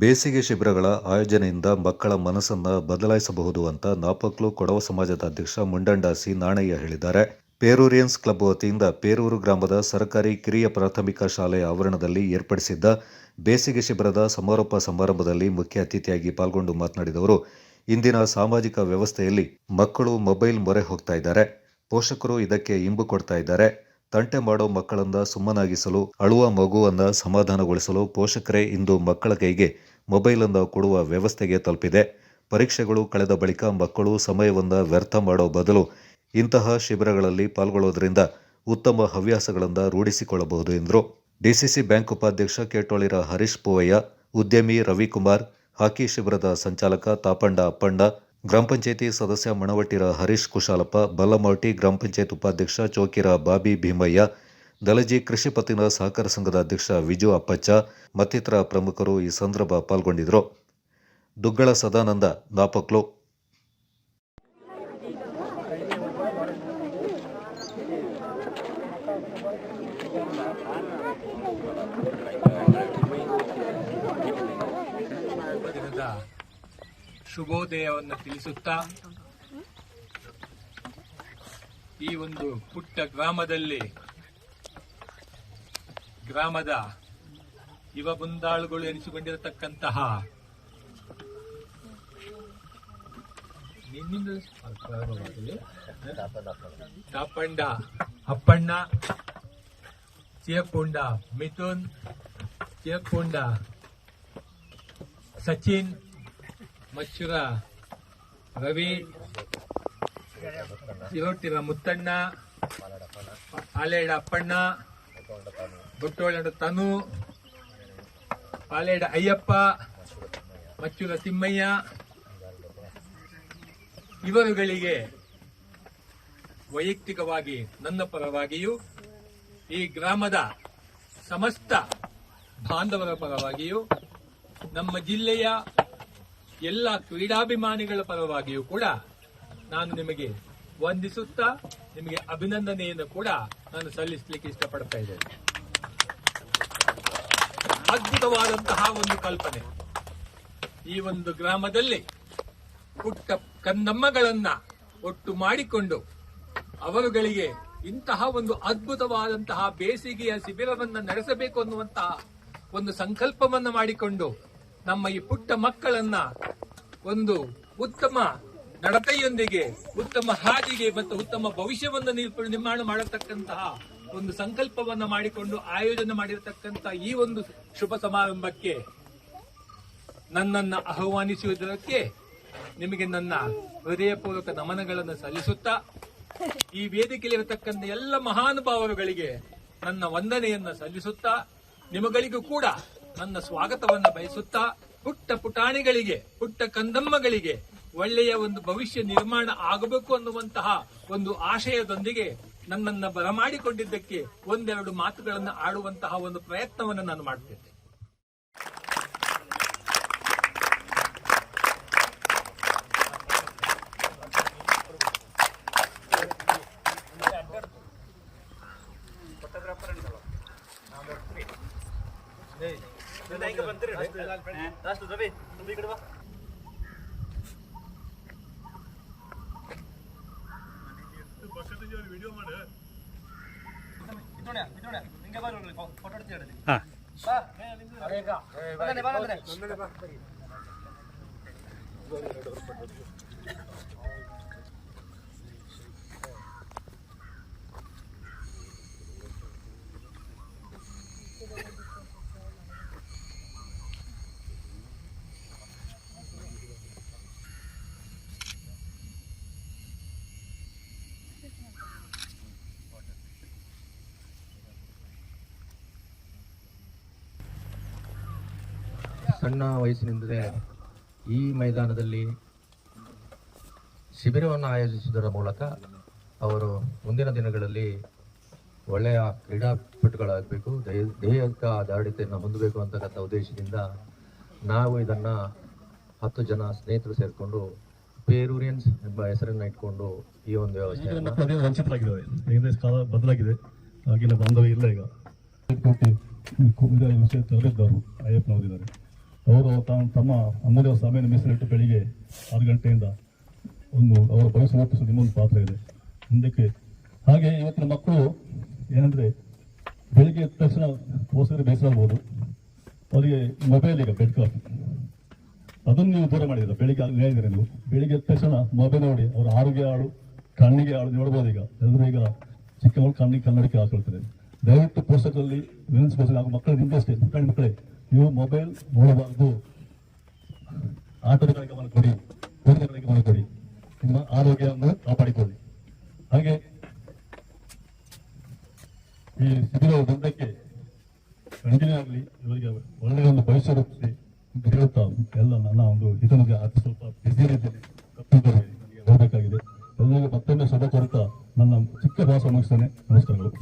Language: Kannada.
ಬೇಸಿಗೆ ಶಿಬಿರಗಳ ಆಯೋಜನೆಯಿಂದ ಮಕ್ಕಳ ಮನಸ್ಸನ್ನ ಬದಲಾಯಿಸಬಹುದು ಅಂತ ನಾಪಕ್ಲು ಕೊಡವ ಸಮಾಜದ ಅಧ್ಯಕ್ಷ ಮುಂಡಂಡಾಸಿ ನಾಣಯ್ಯ ಹೇಳಿದ್ದಾರೆ. ಪೇರೂರಿಯನ್ಸ್ ಕ್ಲಬ್ ವತಿಯಿಂದ ಪೇರೂರು ಗ್ರಾಮದ ಸರ್ಕಾರಿ ಕಿರಿಯ ಪ್ರಾಥಮಿಕ ಶಾಲೆಯ ಆವರಣದಲ್ಲಿ ಏರ್ಪಡಿಸಿದ್ದ ಬೇಸಿಗೆ ಶಿಬಿರದ ಸಮಾರೋಪ ಸಮಾರಂಭದಲ್ಲಿ ಮುಖ್ಯ ಅತಿಥಿಯಾಗಿ ಪಾಲ್ಗೊಂಡು ಮಾತನಾಡಿದವರು, ಇಂದಿನ ಸಾಮಾಜಿಕ ವ್ಯವಸ್ಥೆಯಲ್ಲಿ ಮಕ್ಕಳು ಮೊಬೈಲ್ ಮೊರೆ ಹೋಗ್ತಾ ಇದ್ದಾರೆ. ಪೋಷಕರು ಇದಕ್ಕೆ ಇಂಬು ಕೊಡ್ತಾ ಇದ್ದಾರೆ. ತಂಟೆ ಮಾಡೋ ಮಕ್ಕಳನ್ನ ಸುಮ್ಮನಾಗಿಸಲು, ಅಳುವ ಮಗುವನ್ನು ಸಮಾಧಾನಗೊಳಿಸಲು ಪೋಷಕರೇ ಇಂದು ಮಕ್ಕಳ ಕೈಗೆ ಮೊಬೈಲ್ ಅನ್ನು ಕೊಡುವ ವ್ಯವಸ್ಥೆಗೆ ತಲುಪಿದೆ. ಪರೀಕ್ಷೆಗಳು ಕಳೆದ ಬಳಿಕ ಮಕ್ಕಳು ಸಮಯವನ್ನು ವ್ಯರ್ಥ ಮಾಡೋ ಬದಲು ಇಂತಹ ಶಿಬಿರಗಳಲ್ಲಿ ಪಾಲ್ಗೊಳ್ಳೋದ್ರಿಂದ ಉತ್ತಮ ಹವ್ಯಾಸಗಳನ್ನು ರೂಢಿಸಿಕೊಳ್ಳಬಹುದು ಎಂದರು. ಡಿಸಿಸಿ ಬ್ಯಾಂಕ್ ಉಪಾಧ್ಯಕ್ಷ ಕೇಟೋಳಿರ ಹರೀಶ್ ಪೂವಯ್ಯ, ಉದ್ಯಮಿ ರವಿಕುಮಾರ್, ಹಾಕಿ ಶಿಬಿರದ ಸಂಚಾಲಕ ತಾಪಂಡ ಅಪ್ಪಣ್ಣ, ಗ್ರಾಮ ಪಂಚಾಯಿತಿ ಸದಸ್ಯ ಮಣವಟ್ಟಿರ ಹರೀಶ್ ಕುಶಾಲಪ್ಪ ಬಲ್ಲಮೌಟಿ ಗ್ರಾಮ ಪಂಚಾಯತ್ ಉಪಾಧ್ಯಕ್ಷ ಚೋಕಿರ ಬಾಬಿ ಭೀಮಯ್ಯ ದಲಜಿ ಕೃಷಿ ಪತ್ತಿನ ಸಹಕಾರ ಸಂಘದ ಅಧ್ಯಕ್ಷ ವಿಜು ಅಪ್ಪಚ್ಚ, ಮತ್ತಿತರ ಪ್ರಮುಖರು ಈ ಸಂದರ್ಭ ಪಾಲ್ಗೊಂಡಿದ್ದರು. ದುಗ್ಗಳ ಸದಾನಂದ, ನಾಪಕ್ಲು. ಶುಭೋದಯವನ್ನು ತಿಳಿಸುತ್ತಾ, ಈ ಒಂದು ಪುಟ್ಟ ಗ್ರಾಮದಲ್ಲಿ ಗ್ರಾಮದ ಯುವ ಬುಂದಾಳುಗಳು ಎನಿಸಿಕೊಂಡಿರತಕ್ಕಂತಹ. ತಾಪಂಡ ಅಪ್ಪಣ್ಣ ಚಿಯಕೊಂಡ ಮಿಥುನ್ ಚಿಯಪುಂಡ ಸಚಿನ್, ಮಚ್ಚುರ, ರವಿ ಇರೋಟಿರ ಮುತ್ತಣ್ಣ ಹಾಲೇಡ ಅಪ್ಪಣ್ಣ ಗುಟ್ಟೋಳಡ ತನು, ಪಾಲೇಡ ಅಯ್ಯಪ್ಪ, ಮಚ್ಚುಲ ತಿಮ್ಮಯ್ಯ, ಇವರುಗಳಿಗೆ ವೈಯಕ್ತಿಕವಾಗಿ, ನನ್ನ ಪರವಾಗಿಯೂ, ಈ ಗ್ರಾಮದ ಸಮಸ್ತ ಬಾಂಧವರ ಪರವಾಗಿಯೂ, ನಮ್ಮ ಜಿಲ್ಲೆಯ ಎಲ್ಲ ಕ್ರೀಡಾಭಿಮಾನಿಗಳ ಪರವಾಗಿಯೂ ಕೂಡ ನಾನು ನಿಮಗೆ ವಂದಿಸುತ್ತಾ, ನಿಮಗೆ ಅಭಿನಂದನೆಯನ್ನು ಕೂಡ ನಾನು ಸಲ್ಲಿಸಲಿಕ್ಕೆ ಇಷ್ಟಪಡ್ತಾ ಇದ್ದೇನೆ. ಅದ್ಭುತವಾದಂತಹ ಒಂದು ಕಲ್ಪನೆ. ಈ ಒಂದು ಗ್ರಾಮದಲ್ಲಿ ಪುಟ್ಟ ಕಂದಮ್ಮಗಳನ್ನ ಒಟ್ಟು ಮಾಡಿಕೊಂಡು ಅವರುಗಳಿಗೆ ಇಂತಹ ಒಂದು ಅದ್ಭುತವಾದಂತಹ ಬೇಸಿಗೆಯ ಶಿಬಿರವನ್ನು ನಡೆಸಬೇಕು ಅನ್ನುವಂತಹ ಒಂದು ಸಂಕಲ್ಪವನ್ನು ಮಾಡಿಕೊಂಡು ನಮ್ಮ ಈ ಪುಟ್ಟ ಮಕ್ಕಳನ್ನ ಒಂದು ಉತ್ತಮ ನಡತೆಯೊಂದಿಗೆ, ಉತ್ತಮ ಹಾದಿಗೆ ಮತ್ತು ಉತ್ತಮ ಭವಿಷ್ಯವನ್ನು ನಿರ್- ನಿರ್ಮಾಣ ಮಾಡತಕ್ಕಂತಹ ಒಂದು ಸಂಕಲ್ಪವನ್ನ ಮಾಡಿಕೊಂಡು ಆಯೋಜನೆ ಮಾಡಿರತಕ್ಕಂತ ಈ ಒಂದು ಶುಭ ಸಮಾರಂಭಕ್ಕೆ ನನ್ನನ್ನು ಆಹ್ವಾನಿಸುವುದಕ್ಕೆ ನಿಮಗೆ ನನ್ನ ಹೃದಯಪೂರ್ವಕ ನಮನಗಳನ್ನು ಸಲ್ಲಿಸುತ್ತಾ, ಈ ವೇದಿಕೆಯಲ್ಲಿರತಕ್ಕಂಥ ಎಲ್ಲ ಮಹಾನುಭಾವರುಗಳಿಗೆ ನನ್ನ ವಂದನೆಯನ್ನ ಸಲ್ಲಿಸುತ್ತಾ, ನಿಮಗಳಿಗೂ ಕೂಡ ನನ್ನ ಸ್ವಾಗತವನ್ನು ಬಯಸುತ್ತಾ, ಪುಟ್ಟ ಪುಟಾಣಿಗಳಿಗೆ, ಪುಟ್ಟ ಕಂದಮ್ಮಗಳಿಗೆ ಒಳ್ಳೆಯ ಒಂದು ಭವಿಷ್ಯ ನಿರ್ಮಾಣ ಆಗಬೇಕು ಅನ್ನುವಂತಹ ಒಂದು ಆಶಯದೊಂದಿಗೆ ನನ್ನನ್ನ ಬರಮಾಡಿಕೊಂಡಿದ್ದಕ್ಕೆ ಒಂದೆರಡು ಮಾತುಗಳನ್ನು ಆಡುವಂತಹ ಒಂದು ಪ್ರಯತ್ನವನ್ನು ನಾನು ಮಾಡ್ತೇನೆ ಸಣ್ಣ ವಯಸ್ಸಿನಿಂದಲೇ ಈ ಮೈದಾನದಲ್ಲಿ ಶಿಬಿರವನ್ನು ಆಯೋಜಿಸುವುದರ ಮೂಲಕ ಅವರು ಮುಂದಿನ ದಿನಗಳಲ್ಲಿ ಒಳ್ಳೆಯ ಕ್ರೀಡಾಪಟುಗಳಾಗಬೇಕು ದೈಹಿಕ ದಾರ್ಢ್ಯತೆಯನ್ನು ಹೊಂದಬೇಕು ಅಂತಕ್ಕಂಥ ಉದ್ದೇಶದಿಂದ ನಾವು ಇದನ್ನು ಹತ್ತು ಜನ ಸ್ನೇಹಿತರು ಸೇರಿಕೊಂಡು ಪೇರೂರಿಯನ್ಸ್ ಎಂಬ ಹೆಸರನ್ನು ಇಟ್ಕೊಂಡು ಈ ಒಂದು ವ್ಯವಸ್ಥೆ ಬದಲಾಗಿದೆ. ಆಗಿನ ಬಾಂಧವ್ಯ ಇಲ್ಲ ಈಗ. ಅಯ್ಯಪ್ಪನವರಿದ್ದಾರೆ ಅವರು ತಾನು ತಮ್ಮ ಅಮೂಲ್ಯ ಸಮಯವನ್ನು ಮೀಸಲಿಟ್ಟು ಬೆಳಿಗ್ಗೆ ಆರು ಗಂಟೆಯಿಂದ ಒಂದು ಅವರ ಭವಿಷ್ಯ ರೂಪಿಸುವ ನಿಮ್ಮೊಂದು ಪಾತ್ರ ಇದೆ. ಮುಂದಕ್ಕೆ ಹಾಗೆ ಇವತ್ತಿನ ಮಕ್ಕಳು ಏನಂದ್ರೆ ಬೆಳಿಗ್ಗೆ ಎದ್ದ ತಕ್ಷಣ ಪೋಷಕರು ಬೇಸರಬಹುದು ಅವರಿಗೆ ಮೊಬೈಲ್ ಈಗ ಬೆಡ್ ಕಾಫಿ ಅದನ್ನು ನೀವು ದೂರ ಮಾಡಿದ್ರೆ ಬೆಳಿಗ್ಗೆ ಹೇಳಿದ್ರೆ ನೀವು. ಬೆಳಿಗ್ಗೆ ಎದ್ದ ತಕ್ಷಣ ಮೊಬೈಲ್ ನೋಡಿ, ಅವರ ಆರೋಗ್ಯ ಹಾಳು, ಕಣ್ಣಿಗೆ ಹಾಳು, ನೋಡ್ಬೋದು ಈಗ. ಎಲ್ಲರೂ ಈಗ ಚಿಕ್ಕ ಮಕ್ಕಳು ಕಣ್ಣಿಗೆ ಕನ್ನಡಕ್ಕೆ ಹಾಕೊಳ್ತಾರೆ ದಯವಿಟ್ಟು ಪೋಷಕರಲ್ಲಿ ಪೋಷಕ ಹಾಗೂ ಮಕ್ಕಳು ನಿಮ್ಮಷ್ಟೇ ಪುಟ್ಟ ಮಕ್ಕಳೇ ನೀವು ಮೊಬೈಲ್ ನೋಡಬಾರ್ದು. ಆಟದ ಮಾಡಿಕೊಡಿ ಕೊಡಿ ಓದಿನ ಕಡೆ ಗಮನ ಕೊಡಿ. ನಿಮ್ಮ ಆರೋಗ್ಯವನ್ನು ಕಾಪಾಡಿಕೊಳ್ಳಿ. ಹಾಗೆ ಈ ಶಿಬಿರ ಬಂದಕ್ಕೆ ಕಂಟಿನ್ಯೂ ಆಗಲಿ, ಇವರಿಗೆ ಒಳ್ಳೆಯ ಒಂದು ಭವಿಷ್ಯ ರೂಪಿಸಿ ಎಲ್ಲ ನನ್ನ ಒಂದು ಇದನ್ನು ಸ್ವಲ್ಪ ಬಿಸಿ ರೀತಿಯಲ್ಲಿ ತಪ್ಪಿದ್ದಾರೆ ನನಗೆ ಹೋಗಬೇಕಾಗಿದೆ ಎಲ್ಲರಿಗೂ ಮತ್ತೊಮ್ಮೆ ಶುಭ ಕೋರುತ್ತಾ ನನ್ನ ಚಿಕ್ಕ ಭಾಷೆ ಮುಗಿಸ್ತೇನೆ. ನಮಸ್ಕಾರಗಳು.